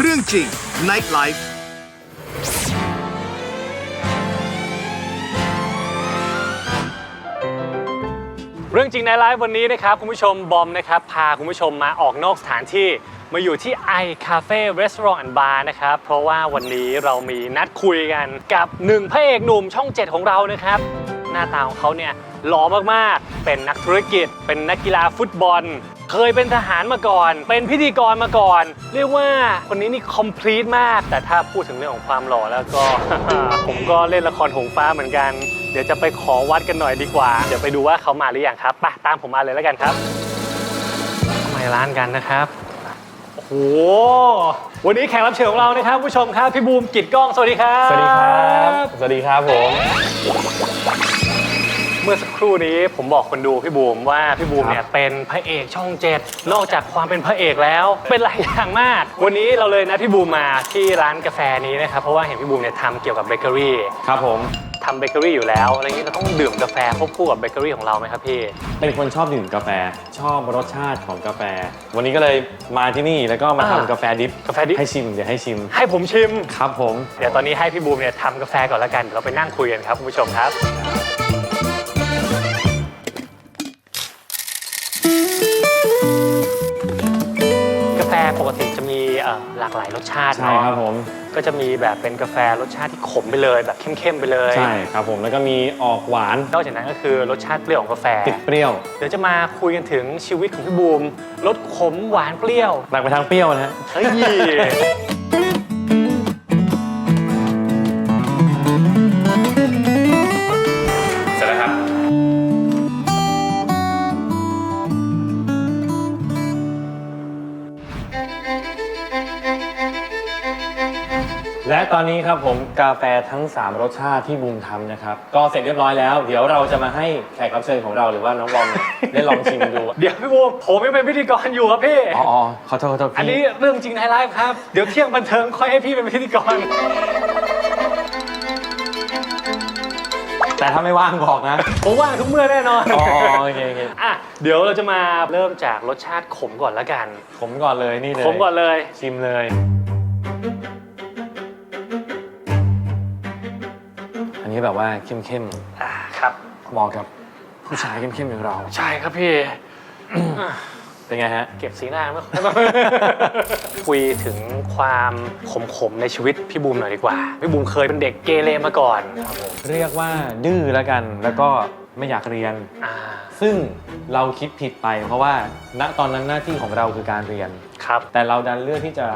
เรื่องจริง Night Life เรื่องจริงในไลฟ์วันนี้นะครับ คุณผู้ชมบอมนะครับ พาคุณผู้ชมมาออกนอกสถานที่มาอยู่ที่ i Cafe Restaurant and Bar นะครับ เพราะว่าวันนี้เรามีนัดคุยกันกับหนึ่งพระเอกหนุ่มช่อง 7 ของเรานะครับ หน้าตาของเขาเนี่ยหล่อมากๆ เป็นนักธุรกิจ เป็นนักกีฬาฟุตบอล เคยเป็นทหารมาก่อน เป็นพิธีกรมาก่อน เรียกว่าคนนี้นี่ complete มาก แต่ถ้าพูดถึงเรื่องของความหล่อแล้วก็ ผมก็เล่นละครหงฟ้าเหมือนกัน เดี๋ยวจะไปขอวัดกันหน่อยดีกว่า เดี๋ยวไปดูว่าเขามาหรือยังครับไปตามผมมาเลยแล้วกันครับมาร้านกันนะครับโอ้โหวันนี้แขกรับเชิญของเรานะครับ ผู้ชมครับพี่บูมกิตกล้องสวัสดีครับ สวัสดีครับ สวัสดีครับผม เมื่อสักครู่นี้ผมบอกคนดูพี่บูมว่าพี่บูมเนี่ยเป็นพระเอกช่องเจ็ดนอกจากความเป็นพระเอกแล้ว เป็นหลายอย่างมาก วันนี้เราเลยนะพี่บูมมาที่ร้านกาแฟนี้นะครับเพราะว่าเห็นพี่บูมเนี่ยทำเกี่ยวกับเบเกอรี่ครับผมทำเบเกอรี่อยู่แล้วอะไรอย่างนี้เราต้องดื่มกาแฟควบคู่กับเบเกอรี่ของเราไหมครับพี่ เป็นคนชอบดื่มกาแฟชอบรสชาติของกาแฟ วันนี้ก็เลยมาที่นี่แล้วก็มาอ่าทำกาแฟดิฟกาแฟดิบให้ชิมเดี๋ยวให้ชิม ให้ผมชิม ครับผม เดี๋ยวตอนนี้ให้พี่บูมเนี่ยทำกาแฟก่อนแล้วกันเดี๋ยวเราไปนั่งคุยกันครับคุณผู้ชมครับ ปกติจะมีเอ่อหลากหลายรสชาติใช่เนาะครับผม ก็จะมีแบบเป็นกาแฟรสชาติที่ขมไปเลย แบบเข้มๆไปเลย ใช่ครับผมแล้วก็มีออกหวานนอกจากนั้นก็คือรสชาติเปรี้ยวของกาแฟ ติดเปรี้ยวเดี๋ยวจะมาคุยกันถึงชีวิตของพี่บูมรสขมหวานเปรี้ยวหนักไปทางเปรี้ยวนะฮะ เฮ้ย และตอนนี้ครับผมกาแฟทั้ง 3 รสชาติที่บูมทำนะครับ ก็เสร็จเรียบร้อยแล้ว เดี๋ยวเราจะมาให้แขกรับเชิญของเราหรือว่าน้องบอมเนี่ยได้ลองชิมดูเดี๋ยวพี่บูมผมยังเป็นพิธีกรอยู่ครับพี่ อ๋ออ๋อขอโทษขอโทษพี่อันนี้เรื่องจริงในไลฟ์ครับ เดี๋ยวเที่ยงบันเทิงค่อยให้พี่เป็นพิธีกร แต่ถ้าไม่ว่างบอกนะ ผมว่างทุกเมื่อแน่นอนอ๋อโอเคโอเคอะเดี๋ยวเราจะมาเริ่มจากรสชาติขมก่อนละกันผมก่อนเลยนี่เลยขมก่อนเลยชิมเลย อันนี้แบบว่าเข้มอ่าครับๆเหมาะกับผู้ชายเข้มๆอย่างเรา ใช่ครับพี่ เป็นไงฮะ เก็บสีหน้าไม่ค่อย คุยถึงความขมๆในชีวิตพี่บูมหน่อยดีกว่า พี่บูมเคยเป็นเด็กเกเรมาก่อนเรียกว่าดื้อแล้วกัน แล้วก็ไม่อยากเรียน อ่าซึ่งเราคิดผิดไป เพราะว่าณตอนนั้นหน้าที่ของเราคือการเรียน ครับ แต่เราดันเลือกที่จะ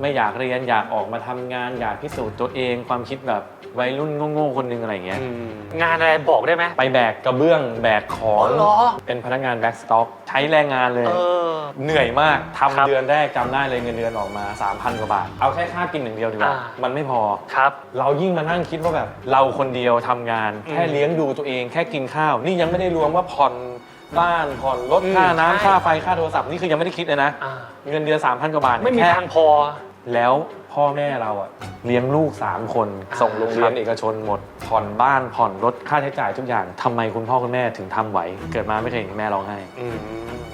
ไม่อยากเรียนอยากออกมาทำงาน อยากพิสูจน์ตัวเอง ความคิดแบบวัยรุ่นโง่ๆคนหนึงอะไรอย่างเงี้ยอืมงานอะไรบอกได้ไหมไปแบกกระเบื้องแบกของอ๋อเหรอ เป็นพนักงานแบ็กสต็อกใช้แรงงานเลย เออ เหนื่อยมากครับทำเดือนแรกจำได้เลยเงินเดือนออกมา 3,000 กว่าบาท เอาแค่ค่ากินอย่างเดียวดีกว่าอ่ามันไม่พอ ครับ เรายิ่งมานั่งคิดว่าแบบเราคนเดียวทำงาน อืม แค่เลี้ยงดูตัวเองแค่กินข้าว นี่ยังไม่ได้รวมว่าผ่อน บ้านผ่อนรถอืมค่าใช่น้ำค่าไฟค่าโทรศัพท์นี่คือยังไม่ได้คิดเลยนะ อ่า เงินเดือน3,000กว่าบาทไม่มีแค่ ทางพอ แล้วพ่อแม่เราอะเลี้ยงลูก 3 คนอ่าส่งโรงเรียนครับเอกชนหมด ผ่อนบ้านผ่อนรถค่าใช้จ่ายทุกอย่างทำไมคุณพ่อคุณแม่ถึงทำไหว เกิดมาไม่เคยเห็นแม่ร้องไห้ อืม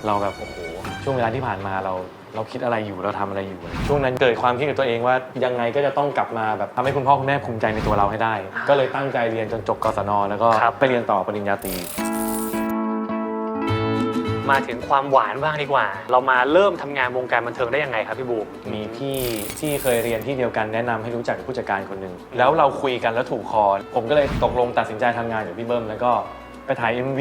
เราแบบโอ้โหช่วงเวลาที่ผ่านมาเราเราคิดอะไรอยู่เราทำอะไรอยู่ ช่วงนั้นเกิดความคิดกับตัวเองว่ายังไงก็จะต้องกลับมาแบบทำให้คุณพ่อคุณแม่ภูมิใจในตัวเราให้ได้ ก็เลยตั้งใจเรียนจนจบกศนแล้วก็ครับ ไปเรียนต่อปริญญาตรี มาถึงความหวานบ้างดีกว่า เรามาเริ่มทำงานวงการบันเทิงได้ยังไงครับพี่บูม มีพี่ที่เคยเรียนที่เดียวกันแนะนำให้รู้จักกับผู้จัดการคนหนึ่งแล้วเราคุยกันแล้วถูกคอ ผมก็เลยตกลงตัดสินใจทำงานกับพี่เบิ้มแล้วก็ไปถ่าย MV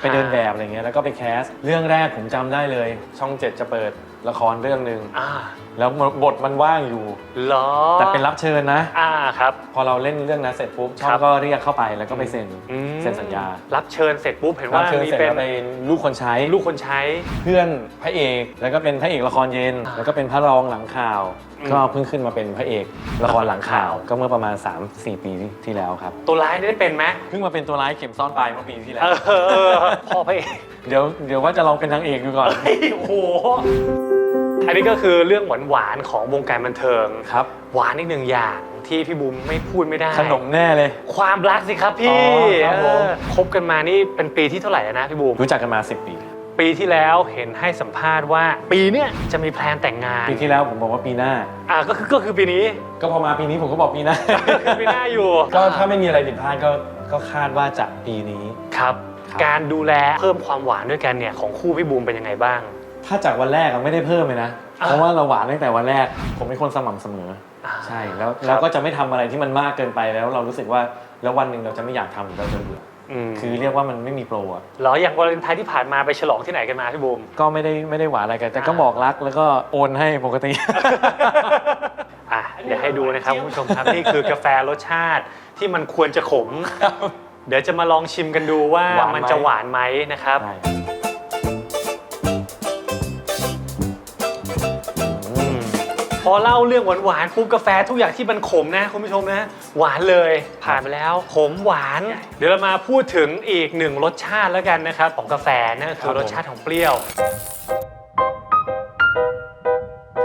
ไปเดินแบบอะไรเงี้ยแล้วก็ไปแคส เรื่องแรกผมจำได้เลย ช่องเจ็ดจะเปิด ละครเรื่องหนึ่งอ่าแล้วบทมันว่างอยู่ เหรอแต่เป็นรับเชิญนะ อ่าครับ พอเราเล่นเรื่องนั้นเสร็จปุ๊บช่อครังบ ก็เรียกเข้าไปแล้วก็ไปเซ็นอืมเซ็นสัญญารับเชิญเสร็จปุ๊บเห็นรัว่าบเชิญมีเสร็จเป็นแล้วเป็นลูกคนใช้ลูกคนใช้ เพื่อนพระเอกแล้วก็เป็นพระเอกละครเย็นอ่าแล้วก็เป็นพระรองหลังข่าว อืม ก็เพิ่งขึ้นมาเป็นพระเอกละครหลังข่าว ก็เมื่อประมาณ 3-4 ปีที่แล้วครับตัวร้ายได้เป็นไหมเพิ่งมาเป็นตัวร้ายเข็มซ่อนปลายเมื่อปีที่แล้เอวอเออเออพ่อพระเอก เดี๋ยวเดี๋ยวว่าจะลองเป็นนางเอกดูก่อน เฮ้ยโอ้โห อันนี้ก็คือเรื่องหวานๆของวงการบันเทิง ครับ หวานอีกหนึ่งอย่างที่พี่บูมไม่พูดไม่ได้ ขนมแน่เลย ความรักสิครับพี่อ๋อครับผม เออคบกันมานี่เป็นปีที่เท่าไหร่แล้วนะพี่บูมรู้จักกันมา 10 ปีปปีที่แล้วเห็นให้สัมภาษณ์ว่าปีเนี้ยจะมีแพลนแต่งงานปีที่แล้วผมบอกว่าปีหน้า อ่าก็คือก็คือปีนี้ ก็พอมาปีนี้ผมก็บอกปีหน้าคือปีหน้าอยู่ก็ถ้าไม่มีอะไรผิดพลาดก็ก็คาดว่าจะปีนี้ ครับ ครับ การดูแลเพิ่มความหวานด้วยกันเนี่ยของคู่พี่บูมเป็นยังไงบ้าง ถ้าจากวันแรกอะไม่ได้เพิ่มเลยนะ อ่าเพราะว่าเราหวานตั้งแต่วันแรก ผมเป็นคนสม่ำเสมอใช่แล้วเราก็จะไม่ทำอะไรที่มันมากเกินไปแล้วเรารู้สึกว่าแล้ววันหนึ่งเราจะไม่อยากทำหรือเราจะเบื่ออืมคือเรียกว่ามันไม่มีโปรอะเหรออย่างวาเลนไทน์ที่ผ่านมาไปฉลองที่ไหนกันมาพี่บูม ก็ไม่ได้ไม่ได้หวานอะไรกันแต่ก็อ่า บอกรักแล้วก็โอนให้ปกติ อะเดี๋ยวให้ดูนะครับคุณผู้ชมครับ นี่คือกาแฟรสชาติที่มันควรจะขม เดี๋ยวจะมาลองชิมกันดูว่าหวานไหม มันจะหวานไหมนะครับใช่อืมพอเล่าเรื่องหวานๆปุ๊บกาแฟทุกอย่างที่มันขมนะคุณผู้ชมนะหวานเลยผ่านไปแล้วขมหวาน เดี๋ยวเรามาพูดถึงอีกหนึ่งรสชาติแล้วกันนะครับ ของกาแฟนั่นก็คือรสชาติของเปรี้ยว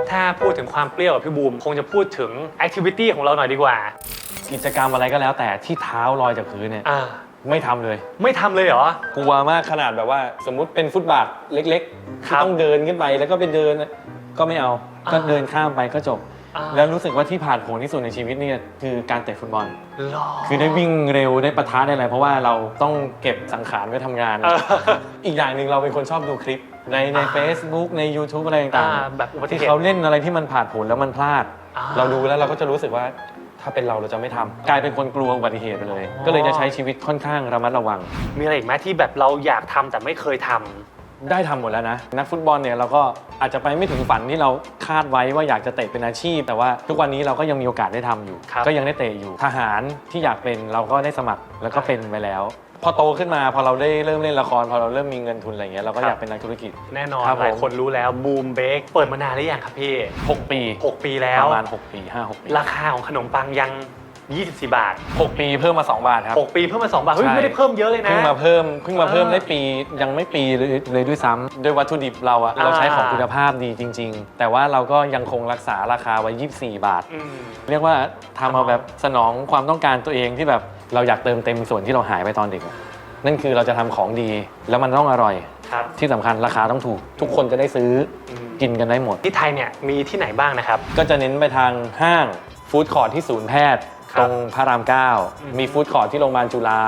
ถ้าพูดถึงความเปรี้ยวกับพี่บูมคงจะพูดถึงแอคทิวิตี้ของเราหน่อยดีกว่า กิจกรรมอะไรก็แล้วแต่ที่เท้าลอยจากพื้นเนี่ยอ่า ไม่ทำเลย ไม่ทำเลยเหรอ กลัวมากขนาดแบบว่า สมมุติเป็นฟุตบาทเล็กๆครัที่บต้องเดินขึ้นไปแล้วก็ไปเดินน่ะก็ไม่เอาอ่าก็เดินข้ามไปก็จบ อ่า แล้วรู้สึกว่าที่ผ่านผลที่สุดในชีวิตเนี่ยคือการเตะฟุตบอล หรอ คือได้วิ่งเร็วได้ประทะได้อะไรเพราะว่าเราต้องเก็บสังขารไว้ทำงาน เออ อีกอย่างหนึ่งเราเป็นคนชอบดูคลิป ในในอ่า Facebook ใน YouTube อะไรอ่าต่างแบบอุบัๆติที่เหตุ เขาเล่นอะไรที่มันผ่านผลแล้วมันพลาด อ่า เราดูแล้วเราก็จะรู้สึกว่า ถ้าเป็นเราเราจะไม่ทำกลายเป็นคนกลัวอุบัติเหตุไปเลยอ๋อก็เลยจะใช้ชีวิตค่อนข้างระมัดระวัง มีอะไรอีกไหมที่แบบเราอยากทำแต่ไม่เคยทำได้ทำหมดแล้วนะ นักฟุตบอลเนี่ยเราก็อาจจะไปไม่ถึงฝันที่เราคาดไว้ว่าอยากจะเตะเป็นอาชีพ แต่ว่าทุกวันนี้เราก็ยังมีโอกาสได้ทำอยู่ ครับ ก็ยังได้เตะอยู่ทหารที่อยากเป็นเราก็ได้สมัครแล้วก็เป็นไปแล้ว พอโตขึ้นมาพอเราได้เริ่มเล่นละคร พอเราเริ่มมีเงินทุนอะไรเงี้ยเราก็อยากเป็นนักธุรกิจ แน่นอนครับผม หลายคนรู้แล้วบูมเบกเปิดมานานหรือยังครับพี่ 6 ปี6 ปีแล้ว ประมาณ 6 ปี 5 6 ปีราคาของขนมปังยัง 24 บาท 6 ปีเพิ่มมา 2 บาทครับ 6 ปีเพิ่มมา 2 บาทเฮ้ยใช่ ไม่ได้เพิ่มเยอะเลยนะ เพิ่งมาเพิ่มเพิ่งมาเพิ่มอ่าได้ปียังไม่ปีเลยเลยด้วยซ้ำด้วยวัตถุดิบเราอะอ่าเราใช้ของคุณภาพดีจริง ๆ แต่ว่าเราก็ยังคงรักษาราคาไว้ 24 บาท อืม เรียกว่าทำเอาแบบสนองความต้องการตัวเองที่แบบ เราอยากเติมเต็มส่วนที่เราหายไปตอนเด็กอะนั่นคือเราจะทำของดีแล้วมันต้องอร่อยครับที่สำคัญราคาต้องถูก ทุกคนจะได้ซื้ออืมกินกันได้หมด ที่ไทยเนี่ยมีที่ไหนบ้างนะครับ ก็จะเน้นไปทางห้างฟู้ดคอร์ทที่ศูนย์แพทย์ครับตรงพระรามเก้าอืมมีฟู้ดคอร์ทที่โรงพยาบาลจุฬา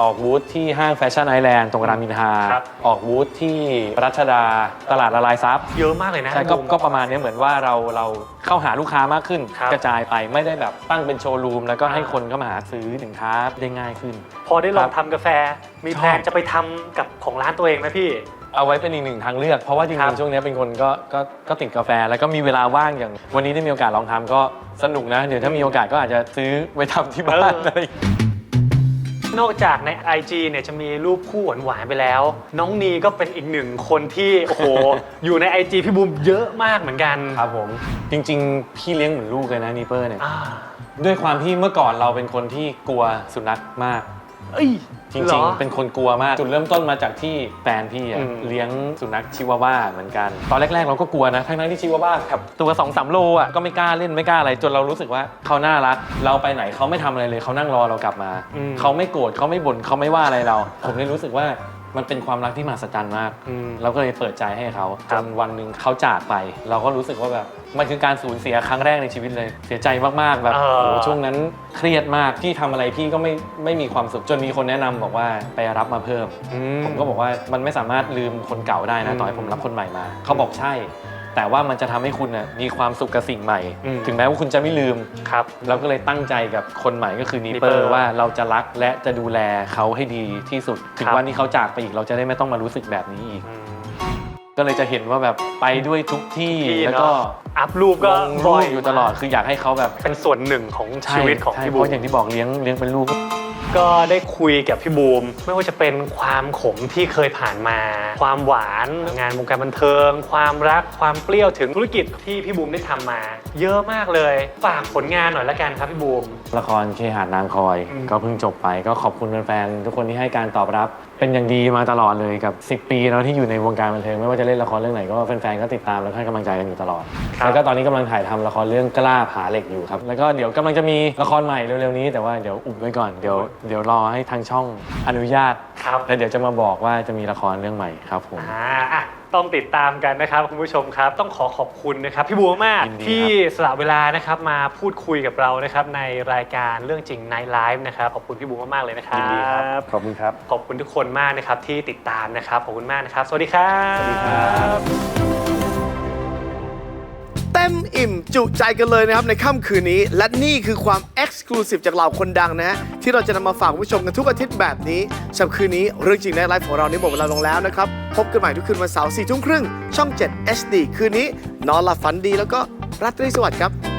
อืมออกบูธที่ห้างแฟชั่นไอแลนด์ตรงรามอินทราครับ ออกบูธที่รัชดาตลาดละลายซับเยอะมากเลยนะ ใช่ก็บูมก็ประมาณนี้เหมือนว่าเราเราเข้าหาลูกค้ามากขึ้น ครับ กระจายไปไม่ได้แบบตั้งเป็นโชว์รูม แล้วก็ให้อ่าคนเข้ามาหาซื้อสินค้าได้ง่ายขึ้น พอได้ลองครับทำกาแฟ มีแพลนชอบจะไปทำกับของร้านตัวเองไหมพี่ เอาไว้เป็นอีกหนึ่งทางเลือก เพราะว่าจครัริบงๆช่วงนี้เป็นคนก็ก็ก็ติดกาแฟ แล้วก็มีเวลาว่างอย่าง วันนี้ได้มีโอกาสลองทำก็สนุกนะ เดี๋ยวถ้ามีโอกาสก็อาจจะซื้อไว้ทำที่บ้านเออออะไรอย่างเงี้ย นอกจากใน IG เนี่ยจะมีรูปคู่หวานๆไปแล้ว น้องนีก็เป็นอีกหนึ่งคนที่โอ้โห อยู่ใน IG พี่บูมเยอะมากเหมือนกันครับผม จริงๆ พี่เลี้ยงเหมือนลูกเลยนะนีเปอร์เนี่ย อ่า ด้วยความที่เมื่อก่อนเราเป็นคนที่กลัวสุนัขมาก เอ้ยจหริงอๆเป็นคนกลัวมาก จุดเริ่มต้นมาจากที่แฟนพี่อะอืมเลี้ยงสุนัขชิวาว่าเหมือนกัน ตอนแรกๆ เราก็กลัวนะ ทั้งๆที่ชิวาว่าแบบตัว2อสโลอะก็ไม่กล้าเล่นไม่กล้าอะไรจนเรารู้สึกว่าเขาน่ารัก เราไปไหนเขาไม่ทำอะไรเลยเขานั่งรอเรากลับมาอืมเขาไม่โกรธเขาไม่บ่นเขาไม่ว่าอะไรเรา ผมเลยรู้สึกว่า มันเป็นความรักที่มหัศจรรย์มาก อืม เราก็เลยเปิดใจให้เขาคจรับ นวันหนึ่งเขาจากไป เราก็รู้สึกว่าแบบมันคือการสูญเสียครั้งแรกในชีวิตเลย เสียใจมากๆแบบเอโอ้อโหช่วงนั้นเครียดมากพี่ทำอะไรพี่ก็ไม่ไม่มีความสุขจนมีคนแนะนำบอกว่าไปรับมาเพิ่ม อื ผมก็บอกว่ามันไม่สามารถลืมคนเก่าได้อืนะมต่อให้ผมรับคนใหม่มา เขาบอกใช่ แต่ว่ามันจะทำให้คุณน่ะมีความสุขกับสิ่งใหม่อืมถึงแม้ว่าคุณจะไม่ลืมครับเราก็เลยตั้งใจกับคนใหม่ก็คือนีเปอ Nipper ร์ว่าเราจะรักและจะดูแลเขาให้ดีที่สุด ถึงครับวันที่เขาจากไปอีกเราจะได้ไม่ต้องมารู้สึกแบบนี้อีกอืมก็เลยจะเห็นว่าแบบไปด้วยทุกที่ที่แล้วก็เนอะอัพรูปลก็งบ่รูอยปอยู่ตลอดคืออยากให้เขาแบบเป็นส่วนหนึ่งของชีวิตของใช่พี่เพบูมราะอย่างที่บอกเลี้ยงเลี้ยงเป็นลูก ก็ได้คุยกับพี่บูม ไม่ว่าจะเป็นความขมที่เคยผ่านมา ความหวานงานวงการบันเทิง ความรักความเปรี้ยวถึงธุรกิจที่พี่บูมได้ทำมา เยอะมากเลยฝากผลงานหน่อยละกันครับพี่บูมละครเคหานางคอยอืมก็เพิ่งจบไปก็ขอบคุณแฟนๆทุกคนที่ให้การตอบรับ เป็นอย่างดีมาตลอดเลยกับ 10 ปีแล้วที่อยู่ในวงการบันเทิงไม่ว่าจะเล่นละครเรื่องไหนก็แฟนๆก็ติดตามแล้วให้กำลังใจกันอยู่ตลอดครับแล้วก็ตอนนี้กำลังถ่ายทำละครเรื่องกล้าผาเหล็กอยู่ครับแล้วก็เดี๋ยวกำลังจะมีละครใหม่เร็วๆนี้แต่ว่าเดี๋ยวอุบไว้ก่อนเดี๋ยวเดี๋ยวรอให้ทางช่องอนุญาตครับ แล้วเดี๋ยวจะมาบอกว่าจะมีละครเรื่องใหม่ครับผม อ่าอะต้องติดตามกันนะครับคุณผู้ชมครับ ต้องขอขอบคุณนะครับ พี่บัวมากยินดีครับ ที่สละเวลานะครับมาพูดคุยกับเรานะครับในรายการเรื่องจริงในไลฟ์นะครับขอบคุณพี่บัวมากๆเลยนะครับยินดีครับ ขอบคุณครับ ขอบคุณทุกคนมากนะครับที่ติดตามนะครับขอบคุณมากนะครับ สวัสดีครับ สวัสดีครับเต็มอิ่มจุใจกันเลยนะครับในค่ำคืนนี้ และนี่คือความเอ็กซ์คลูซีฟจากเหล่าคนดังนะฮะที่เราจะนำมาฝากคุณผู้ชมกันทุกอาทิตย์แบบนี้สำหรับคืนนี้เรื่องจริงในไลฟ์ของเรานี่หมดเวลาลงแล้วนะครับ พบกันใหม่ทุกคืนวันเสาร์สี่ทุ่มครึ่งช่อง 7 HD คืนนี้ นอนหลับฝันดีแล้วก็ราตรีสวัสดิ์ครับ